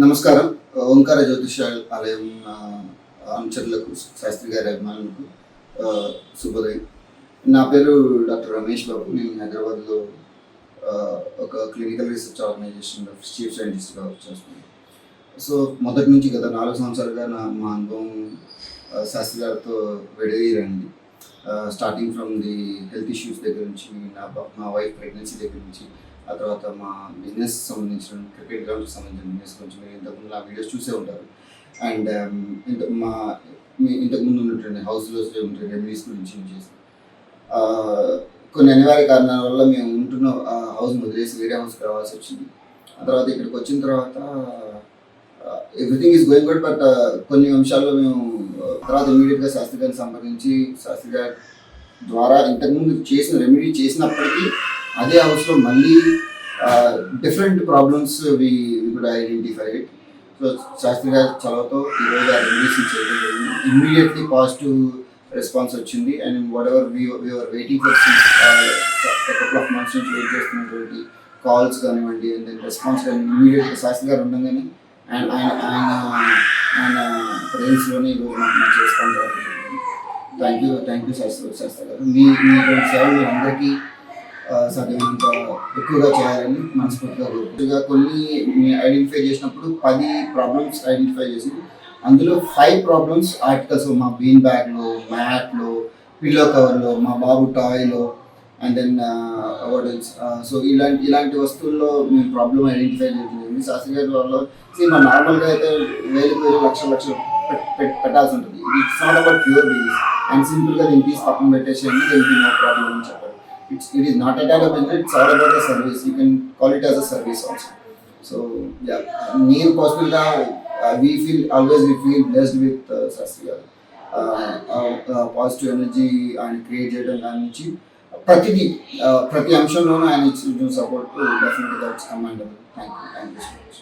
నమస్కారం. ఓంకార జ్యోతిష ఆలయం అనుచరులకు శాస్త్రి గారి అభిమానులకు శుభోదయం. నా పేరు డాక్టర్ రమేష్ బాబు. నేను హైదరాబాద్లో ఒక క్లినికల్ రీసెర్చ్ ఆర్గనైజేషన్లో చీఫ్ సైంటిస్ట్గా వర్క్ చేస్తున్నాను. సో మొదటి నుంచి గత నాలుగు సంవత్సరాలుగా నా మా అనుభవం శాస్త్రి గారితో విడదీరండి starting from the health issues దగ్గర నుంచి నా బ- మా వైఫ్ ప్రెగ్నెన్సీ దగ్గర నుంచి ఆ తర్వాత మా బిజినెస్ సంబంధించిన క్రికెట్ గ్రౌండ్కి సంబంధించిన బిజినెస్ కొంచెం మీరు ఇంతకుముందు నా వీడియోస్ చూసే ఉంటారు. అండ్ um, ఇంత మా మీ ఇంతకుముందు ఉన్నటువంటి హౌస్లో ఉంటే రెమెడీస్ గురించి చేసి కొన్ని అనివార్య కారణాల వల్ల మేము ఉంటున్న హౌస్ వదిలేసి వేరే హౌస్కి రావాల్సి వచ్చింది. ఆ తర్వాత ఇక్కడికి వచ్చిన తర్వాత everything is going good but కొన్ని అంశాల్లో మేము తర్వాత ఇమీడియట్గా శాస్త్రి గారిని సంప్రదించి శాస్త్రి గారి ద్వారా ఇంతకుముందు చేసిన రెమెడీ చేసినప్పటికీ అదే హౌస్లో మళ్ళీ డిఫరెంట్ ప్రాబ్లమ్స్ వి కూడా ఐడెంటిఫై సో శాస్త్రి గారి చలవతో ఈరోజు ఆ రెమెడీస్ చేయడం జరిగింది. ఇమ్మీడియట్లీ పాజిటివ్ రెస్పాన్స్ వచ్చింది. And whatever we're waiting for couple of months నుంచి వెయిట్ చేస్తున్నటువంటి కాల్స్ కానివ్వండి అండ్ దెన్ రెస్పాన్స్ కానీ ఇమ్మీడియట్గా శాస్త్రి గారు ఉండగానే అండ్ ఆయన ఆయన ఆయన ప్రజెన్స్లోనే ఈరోజు మంచి response thank you thank you Shastri Shastri గారు. మీ మీ సేవలు అందరికీ ఆ, ఎక్కువగా చేయాలని మనస్ఫూర్తిగా కోరుకుంటుగా కొన్ని ఐడెంటిఫై చేసినప్పుడు పది ప్రాబ్లమ్స్ ఐడెంటిఫై చేసి అందులో ఫైవ్ ప్రాబ్లమ్స్ ఆర్టికల్స్ మా బీన్ బ్యాగ్లో మ్యాట్లో పిల్లో కవర్లో మా బాబు టాయ్లో అండ్ దెన్ అవార్డెన్స్. సో ఇలాంటి ఇలాంటి వస్తువుల్లో మేము ప్రాబ్లమ్ ఐడెంటిఫై చేయడం శాస్త్రి గారి వల్ల సీ నార్మల్గా అయితే వేలకు వేలు లక్షల లక్షలు పెట్టాల్సి ఉంటుంది. It's not about pure business and సింపుల్గా దీన్ని తీసి పక్కన పెట్టేసేయండి. దీనికి నో ప్రాబ్లమ్ అని చెప్పారు. it's it is not at all business it's all about a service you can call it as a service also so yeah నేను పర్సనల్గా we feel always we feel blessed with Shastri garu positive energy ఆయన create చేయడం దాని నుంచి ప్రతిదీ uh, ప్రతి అంశంలోనూ ఆయన ఇచ్చిన సపోర్ట్ డెఫినెట్గా commendable thank you thank you so much